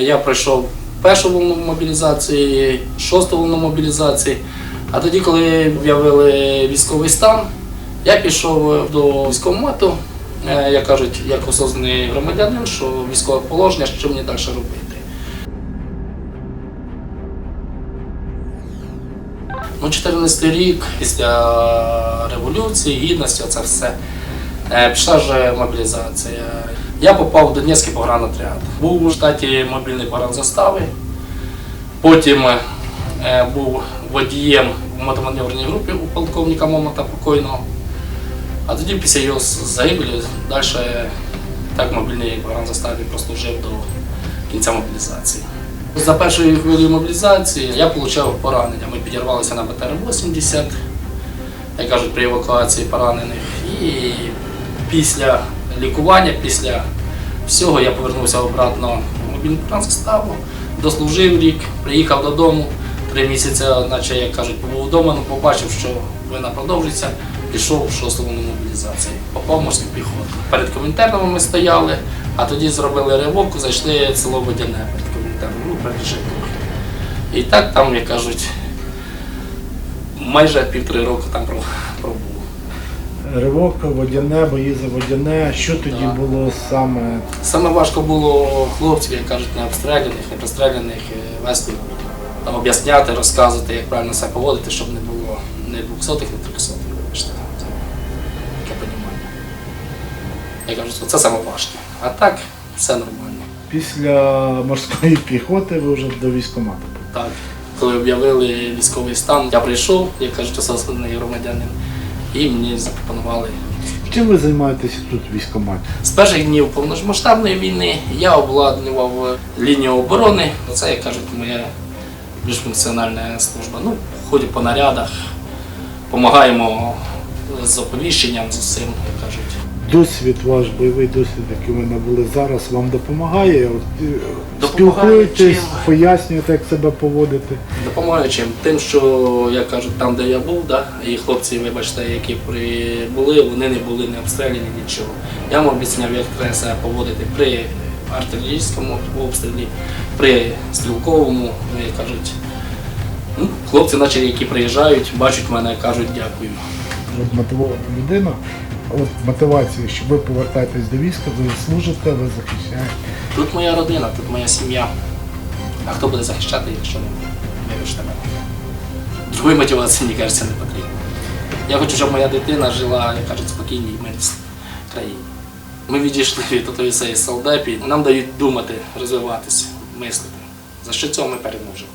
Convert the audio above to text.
Я пройшов першу волну мобілізації, шосту волну мобілізації. А тоді, коли об'явили військовий стан, я пішов до військкомату, е, як кажуть, як осознаний громадянин, що військове положення, що мені далі робити. Ну, 14 рік після революції, гідності, це все. Е, Пішла вже мобілізація. Я попав в Донецький погранотряд. Був у штаті мобільний погранзастави. Потім е, був водієм в мотоманевреній групі у полковника Момота покойного. А тоді після його загибелі далі так мобільний погранзаставі прослужив до кінця мобілізації. За першою хвилею мобілізації я отримав поранення. Ми підірвалися на БТР-80, як кажуть, при евакуації поранених. І після лікування, після всього я повернувся обратно в мобільний составу, дослужив рік, приїхав додому. Три місяці, наче як кажуть, побув вдома, але побачив, що війна продовжується, пішов в шосту волну мобілізації. Попав морську піхоту. Перед комінтерном ми стояли, а тоді зробили ривок, зайшли село Водяне перед комінтерном, ну, перед. І так там, як кажуть, майже півтори роки там пробув. Ривок, водяне, бої за водяне. Що тоді Да. було саме? Саме важко було хлопців, як кажуть, не обстріляних, не простріляних, е, вести, там, об'ясняти, розказувати, як правильно себе поводити, щоб не було не 200-х, не 300-х, вибачте. Це таке понімання. Я кажу, що це саме важке. А так, все нормально. Після морської піхоти ви вже до військкомату. Так. Коли об'явили військовий стан, я прийшов, як кажуть, осознаний громадянин, і мені запропонували Чим ви займаєтеся тут в? З перших днів повномасштабної війни я обладнував лінію оборони. Це, як кажуть, моя більш функціональна служба. Ну, ходю по нарядах, допомагаємо з оповіщенням, з усім, як кажуть. Досвід, ваш бойовий досвід, який ви набули зараз, вам допомагає? От, е, Допомагає Спілкуєтесь, чим? пояснюєте, як себе поводити. Допомагаю чим? Тим, що як кажуть, там, де я був, да, і хлопці, вибачте, які прибули, вони не були не обстріляні нічого. Я вам обіцяв, як треба себе поводити при артилерійському обстрілі, при стрілковому, як кажуть. Ну, хлопці, наче які приїжджають, бачать мене, кажуть дякую. От мотивована людина. От мотивація, що ви повертаєтесь до війська, ви служите, ви захищаєте. Тут моя родина, тут моя сім'я. А хто буде захищати, якщо не вибачте мене? Другої мотивації, мені кажеться, не потрібно. Я хочу, щоб моя дитина жила, як кажуть, в спокійній мирній країні. Ми відійшли від тої цієї солдепі, нам дають думати, розвиватися, мислити. За що цього ми переможемо.